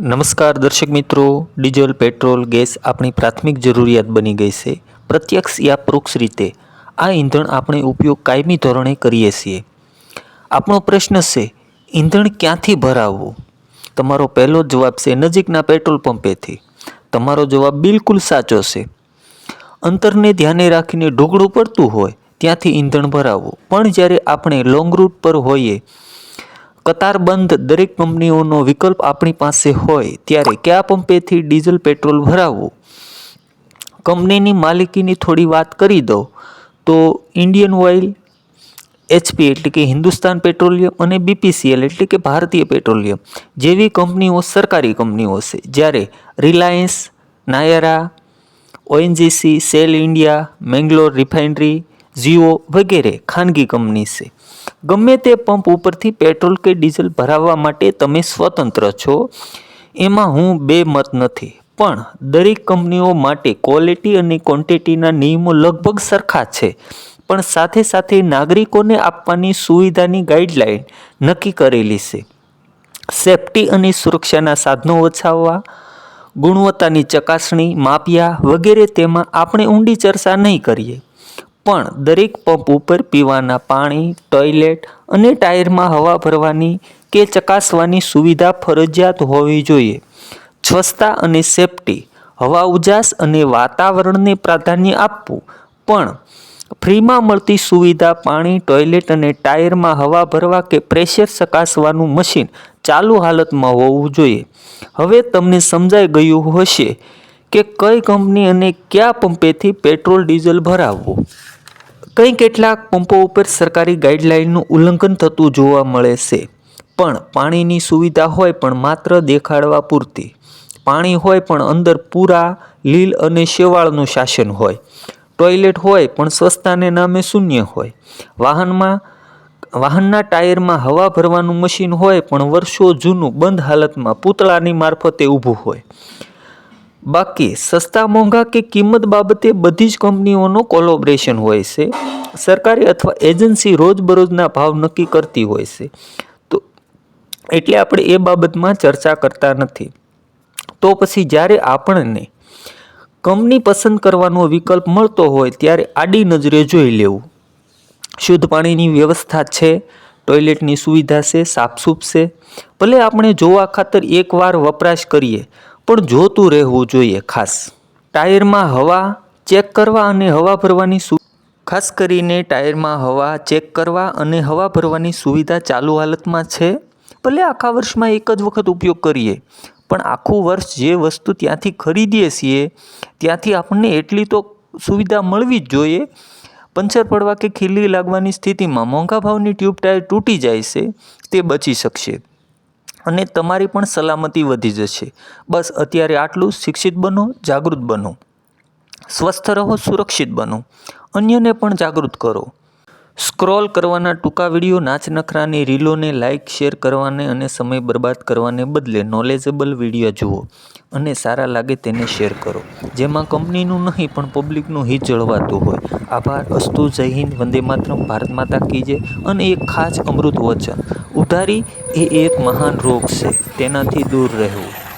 નમસ્કાર દર્શક મિત્રો, ડીઝલ, પેટ્રોલ, ગેસ આપણી પ્રાથમિક જરૂરિયાત બની ગઈ છે. પ્રત્યક્ષ યા પરોક્ષ રીતે આ ઈંધણ આપણે ઉપયોગ કાયમી ધોરણે કરીએ છીએ. આપણો પ્રશ્ન છે ઈંધણ ક્યાંથી ભરાવવું? તમારો પહેલો જવાબ છે, નજીકના પેટ્રોલ પંપેથી. તમારો જવાબ બિલકુલ સાચો છે. અંતરને ધ્યાને રાખીને ઢોકળું પડતું હોય, ત્યાંથી ઈંધણ ભરાવવું. પણ જ્યારે આપણે લોંગ રૂટ પર હોઈએ કતારબંધ દરેક કંપનીઓનો વિકલ્પ આપણી પાસે હોય ત્યારે કયા પંપેથી ડીઝલ, પેટ્રોલ ભરાવવું કંપનીની માલિકીની થોડી વાત કરી દઉં તો ઇન્ડિયન ઓઇલ એચપી એટલે કે હિન્દુસ્તાન પેટ્રોલિયમ અને બીપીસીએલ એટલે કે ભારતીય પેટ્રોલિયમ જેવી કંપનીઓ સરકારી કંપનીઓ છે. જ્યારે Reliance, Nayara, ONGC, cell India, Mangalore refinery, Jio વગેરે ખાનગી કંપની છે. ગમે તે પંપ ઉપરથી પેટ્રોલ કે ડીઝલ ભરાવવા માટે તમે સ્વતંત્ર છો. એમાં હું બે મત નથી, પણ દરેક કંપનીઓ માટે ક્વોલિટી અને ક્વોન્ટિટીના નિયમો લગભગ સરખા છે. પણ સાથે સાથે નાગરિકોને આપવાની સુવિધાની ગાઈડલાઈન નક્કી કરેલી છે. સેફટી અને સુરક્ષાના સાધનો ઓછાવવા, ગુણવત્તાની ચકાસણી, માપ્યા વગેરે તેમાં આપણે ઊંડી ચર્ચા નહીં કરીએ. પણ દરેક પંપ ઉપર પીવાના પાણી, ટોયલેટ અને ટાયરમાં હવા ભરવાની કે ચકાસવાની સુવિધા ફરજિયાત હોવી જોઈએ. સ્વચ્છતા અને સેફટી, હવા ઉજાસ અને વાતાવરણને પ્રાધાન્ય આપવું. પણ ફ્રીમાં મળતી સુવિધા, પાણી, ટોયલેટ અને ટાયરમાં હવા ભરવા કે પ્રેશર ચકાસવાનું મશીન ચાલુ હાલતમાં હોવું જોઈએ. હવે તમને સમજાઈ ગયું હશે કે કઈ કંપની અને કયા પંપેથી પેટ્રોલ ડીઝલ ભરાવવું. કંઈ કેટલાક પંપો ઉપર સરકારી ગાઈડલાઇનનું ઉલ્લંઘન થતું જોવા મળે છે. પણ પાણીની સુવિધા હોય પણ માત્ર દેખાડવા પૂરતી. પાણી હોય પણ અંદર પૂરા, લીલ અને શેવાળનું શાસન હોય. ટોયલેટ હોય પણ સ્વચ્છતાને નામે શૂન્ય હોય. વાહનમાં, વાહનના ટાયરમાં હવા ભરવાનું મશીન હોય પણ વર્ષો જૂનું બંધ હાલતમાં પૂતળાની મારફતે ઊભું હોય. બાકી સસ્તા, મોંઘા કે કિંમત બાબતે બધી જ કંપનીઓનો કોલોબરેશન હોય છે. સરકારી અથવા એજન્સી રોજબરોજના ભાવ નક્કી કરતી હોય છે. તો એટલે આપણે એ બાબતમાં ચર્ચા કરતા નથી. તો પછી જ્યારે આપણને કંપની પસંદ કરવાનો વિકલ્પ મળતો હોય ત્યારે આડી નજરે જોઈ લેવું. શુદ્ધ પાણીની વ્યવસ્થા છે ટોયલેટની સુવિધા છે, સાફસૂફ છે. ભલે આપણે જોવા ખાતર એકવાર વપરાશ કરીએ પણ જોતું રહેવું જોઈએ. ખાસ ટાયરમાં હવા ચેક કરવા અને હવા ભરવાની ખાસ કરીને ટાયરમાં હવા ચેક કરવા અને હવા ભરવાની સુવિધા ચાલુ હાલતમાં છે. ભલે આખા વર્ષમાં એક જ વખત ઉપયોગ કરીએ, પણ આખું વર્ષ જે વસ્તુ ત્યાંથી ખરીદીએ છીએ, ત્યાંથી આપણને એટલી તો સુવિધા મળવી જ જોઈએ. પંચર પડવા કે ખીલી લાગવાની સ્થિતિમાં મોંઘા ભાવની ટ્યુબ ટાયર તૂટી જાય છે, તે બચી શકશે. અને તમારી પણ સલામતી વધી જશે. બસ અત્યારે આટલું. શિક્ષિત બનો, જાગૃત બનો. સ્વસ્થ રહો, સુરક્ષિત બનો. અન્યને પણ જાગૃત કરો. સ્ક્રોલ કરવાના ટૂંકા વીડિયો, નાચ નખરાની, રીલોને લાઇક શેર કરવાને અને સમય બરબાદ કરવાને બદલે નોલેજેબલ વીડિયો જુઓ અને સારા લાગે તેને શેર કરો. જેમાં કંપનીનું નહીં, પણ પબ્લિકનું હિત જળવાતું હોય. આભાર. અસ્તુ. જય હિન્દ. વંદે માતરમ. ભારત માતા કીજે અને એક ખાસ અમૃત વચન. ઉધારી એ એક મહાન રોગ છે તેનાથી દૂર રહેવું.